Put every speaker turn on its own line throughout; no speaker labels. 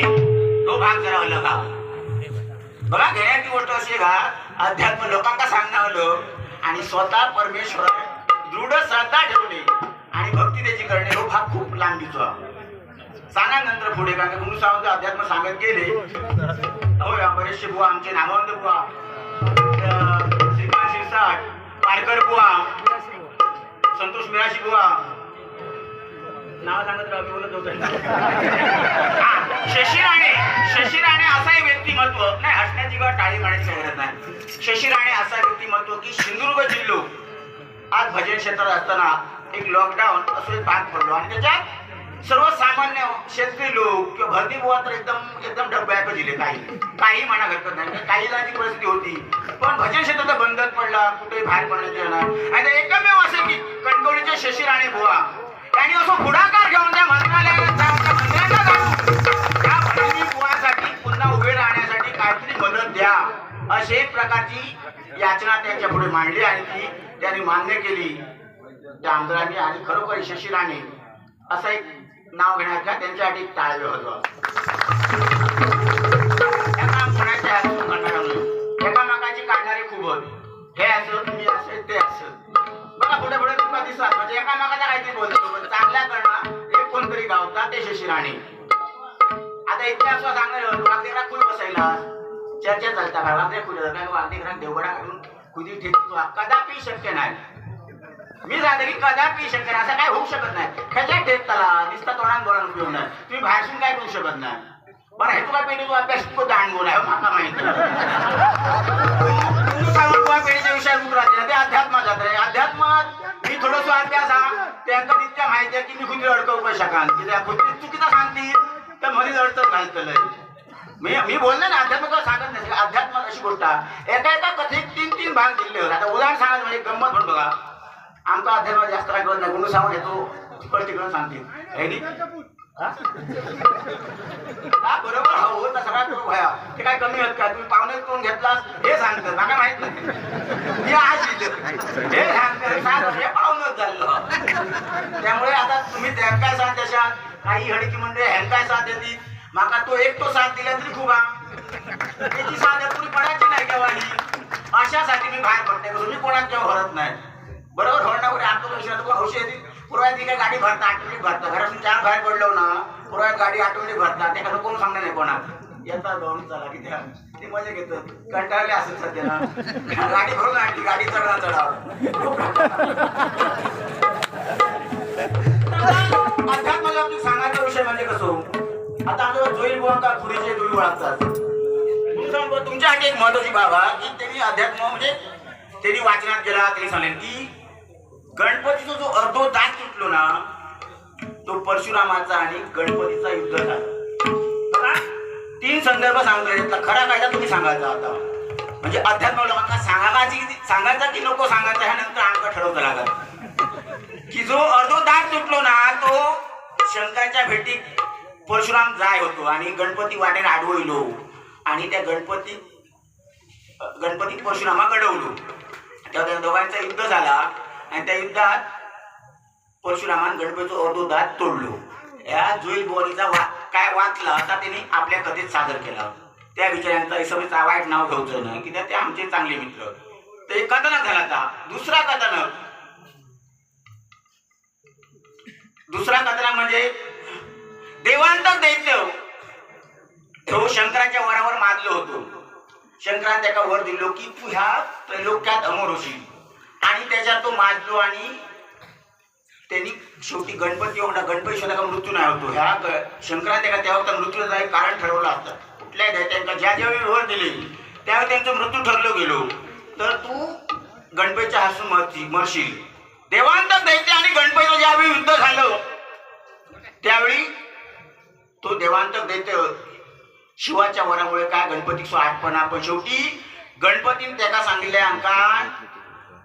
नाही तो भाग जरा अलग हा बघा घेण्याची गोष्ट अशी का? अध्यात्म लोकांना सांगणं आणि स्वतः परमेश्वर दृढ श्रद्धा ठेवणे आणि भक्ती त्याची करणे. हो भाग खूप लांबीचो. हा. सांगा नंतर पुढे कारण का गुरु सावंत अध्यात्म सांगत गेले. हो या बरेचसे बुवा आमचे नामवंत बुवा. श्रीकांत शिरसाट पारकर बुवा संतोष मिराशी बुवा. नाव सांगत राहा बोलत होतो. शशी राणे शशी राणे असाही व्यक्तिमत्व. नाही हसण्याची किंवा टाळी मारायची गरज नाही. शशी राणे असा व्यक्तिमत्व की सिंधुदुर्ग जिल्हो आज भजन क्षेत्रात असताना एक लॉकडाऊन असं एक भाग पडलो. आणि त्याच्यात सर्वसामान्य शेतकरी लोक किंवा भरती बुवा तर एकदम एकदम डब्याक दिले काही. काही म्हणा हरकत नाही. म्हणजे काही जणांची परिस्थिती होती. पण भजन क्षेत्रात बंदच पडला कुठेही बाहेर पडण्यात येणार आणि एकमेव असं की कणकवलीच्या शशी राणे बुवा. त्यांनी असं पुढाकार घेऊन त्या मंत्रालयाला घ्या अशी एक प्रकारची याचना त्यांच्या पुढे मांडली आणि ती त्यांनी मान्य केली. त्या आमदारांनी आणि खरोखर शशी राणे असं एक नाव घेण्याच्या त्यांच्यासाठी टाळलं होतं. त्यांना करणार एकामेकाची काढणारे खूप होते. हे असं ते असं. बघा पुढे पुढे तुमका दिसतात म्हणजे एकामेकाचा काहीतरी बोलतो पण चांगल्या करणं एक कोणतरी गावता ते शशी राणे आता इतक्या असं सांगायला खूप बसायला. चर्चा चालता का? वागदे खुले जातात घरात देवगडा काढून खुदी ठेवतो कदापि शक्य नाही. मी सांगते की कदापि शक्य नाही. असं काय होऊ शकत नाही. खच्या ठेपताला नुसता तोंडात बोलायला उपयोग नाही. तुम्ही बाहेरसून काय करू शकत नाही. बरं हे तुला पेढी तू अभ्यास तो दांड बोल. आहे माका माहिती तू सांगून तुला पेढीच्या विषयात उतरायचे ते अध्यात्मात जात आहे अध्यात्मात मी थोडस अभ्यास हा. त्यांना तितक्या माहिती आहे की मी खुदी अडकवू पण शकाल. की खुदी चुकीचं सांगतील तर मध्येच अडचण घालतलंय. मी मी बोलले ना अध्यात्म सांगत नाही अध्यात्म अशी गोष्ट एका एका कथेत तीन तीन भाग दिले होते. आता उदाहरण सांगायचं म्हणजे गंमत म्हणून बघा. आमचा अध्यात्म जास्त काय नाही म्हणून सांगून येतो. स्पष्टीकरण सांगतील बरोबर. हो तर सगळ्यात बरोबर भया. ते काय कमी होत का? तुम्ही पाहुणे करून घेतलास हे सांगतं मला माहीत नाही. मी आज दिलं. हे सांगतं हे पाहुणच झालं. त्यामुळे आता तुम्ही काय सांगत देशात काही हडकी म्हणजे माका तो एक तो साथ दिला तरी खूप हा. त्याची साथ पुरी पडायची नाही केव्हा ही अशासाठी मी बाहेर पडते मी कोणात जेव्हा भरत नाही. बरोबर? आमचं पैसे तुला हौशी येते पुरवायची काय गाडी भरता ऑटोमेटिक भरता. घरातून चार बाहेर पडलो ना पुरवायत गाडी ऑटोमेटिक भरता. ते कसं कोण सांगणार नाही कोणाक येतात जाऊन चला की त्या. ते मजा घेतो. कंटाळले असेल सध्या ना. गाडी भरून आणली गाडी चढवा चढाव अध्यात्माला खुरीचे तुमच्यासाठी एक महत्वाची बाब आहे की त्यांनी अध्यात्म म्हणजे त्यांनी वाचनात गेला त्यांनी सांगेल की गणपतीचा जो अर्धो दास तुटलो ना तो परशुरामाचा आणि गणपतीचा युद्ध झाला. तीन संदर्भ सांगतो त्यातला खरा कायदा तुम्ही सांगायचा आता. म्हणजे अध्यात्म लोकांना सांगायची सांगायचा की नको सांगायचा ह्यानंतर अंक ठरवता लागत की जो अर्धो दास तुटलो ना तो शंकराच्या भेटीत परशुराम जाय होतो आणि गणपती वाटेन आडवलो आणि त्या गणपती गणपती परशुरामा घडवलो तेव्हा त्या दोघांचा युद्ध झाला आणि त्या युद्धात परशुरामान गणपतीचं अर्धो दात तोडलो. या जुईल बोलीचा वा काय वाचला असा त्यांनी आपल्या कथेत सादर केला. त्या विचारांचा इसमेचा वाईट नाव घ्यायचं नाही की त्या- ते आमचे चांगले मित्र. ते कथानक कथनक झाला आता दुसरा कथनक. दुसरा कथनक म्हणजे देवांतर दैत्य. तो शंकराच्या वरावर माजलो होतो. शंकराने त्याला वर दिलो की तू ह्या त्रैलोक्यात अमर होशील. आणि त्याच्यात तो माजलो आणि त्यांनी शेवटी गणपती एवढा गणपती शोधा मृत्यू नाही होतो. ह्या ग- शंकराने त्याला तेव्हा मृत्यूचा एक कारण ठरवलं असतं. कुठल्याही दैत्यांना ज्या ज्यावेळी वर दिले त्यावेळी त्यांचं मृत्यू ठरलो गेलो. तर तू गणपतीच्या हसून मरची मरशील. देवांत दैत्य आणि गणपतीचं ज्यावेळी युद्ध झालं त्यावेळी तो देवांतर दैत्य शिवाच्या वरामुळे काय गणपतीचो आठपणा. पण शेवटी गणपतीने त्याला सांगितले आमका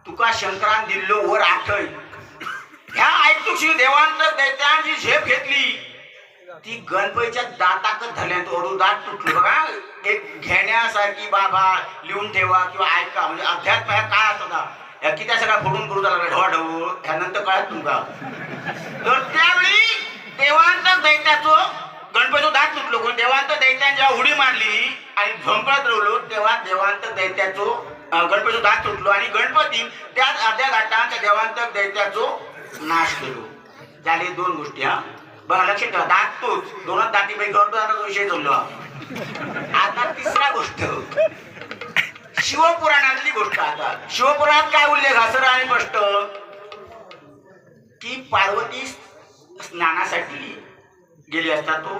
तुका शंकरान दिल्लो वर आठय. ह्या ऐकतुक्षी देवांतर दैत्यांची झेप घेतली. ती गणपतीच्या दाताकच झाल्या तो दात तुटलो. बघा एक घेण्यासारखी बाबा लिहून ठेवा किंवा ऐका. म्हणजे अध्यात्म ह्या काय असता ह्या किती सगळ्या फोडून करू झाला? ढवाढव ह्यानंतर कळत तुमका. तर त्यावेळी देवांतर दैत्याचं गणपतीचं दात तुटलो मारली आणि झोंपळत रवलो तेव्हा देवांत दैत्याचो गणपती गणपतीचो दात तुटलो आणि गणपती त्याच अर्ध्या घाटात देवांत दैत्याचो नाश केलो. झाले दोन गोष्टी हा. बघा लक्षात ठेवा दात तोच दोनच दातीपैकी गर्भदानाचा विषय चाललो आता तिसरा गोष्ट. शिवपुराणातली गोष्ट आता. शिवपुराणात काय उल्लेख हा सर आणि स्पष्ट की पार्वती स्नानासाठी गेली असता तो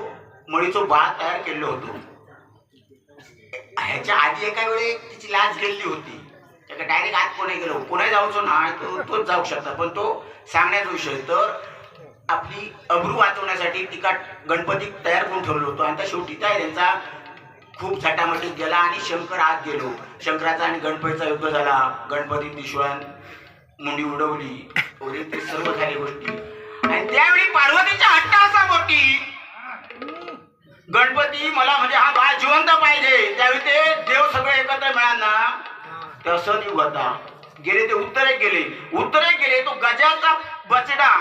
मळीचो बाळ तयार केलो होतो. ह्याच्या आधी एका वेळी तिची लाच गेलेली होती. त्याला डायरेक्ट आत कोणी गेलो. कोणी जाऊचो ना तो तोच जाऊ शकता. पण तो सांगण्याचा विषय तर आपली अब्रू वाचवण्यासाठी तिका गणपती तयार करून ठेवलो होतो. आणि त्या शेवटी त्या त्यांचा खूप झटामटीत गेला आणि शंकर आत गेलो. शंकराचा आणि गणपतीचा युद्ध झाला. गणपती निश्वान मुंडी उडवली. वगैरे ते सर्व झाले गोष्टी गणपती मला म्हणजे हा बाळ जिवंत पाहिजे. त्यावेळी ते देव सगळे एकत्र मिळाल ना. ते असं होता गेले ते उत्तरेक गेले. उत्तरेक गेले तो गजाचा बचडा.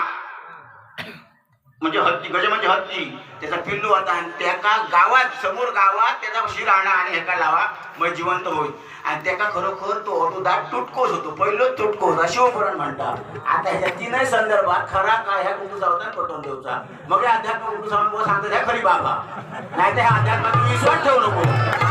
म्हणजे हत्ती गज म्हणजे हत्ती. त्याचा पिल्लू होता आणि त्याका गावात समोर गावात त्याचा शिर आणा आणि ह्याका लावा मग जिवंत होईल. आणि त्याका खरोखर तो अटोदार तुटकोच होतो पहिलो तुटको अशी शिवपुराण म्हणतात. आता ह्याच्या तीनही संदर्भात खरा काय ह्या कुठूचा होता पटवून देऊचा मग हे अध्यात्म कुठू सांगतो ह्या खरी बाबा. नाही तर ह्या अध्यात्मात विश्वास ठेवू नको.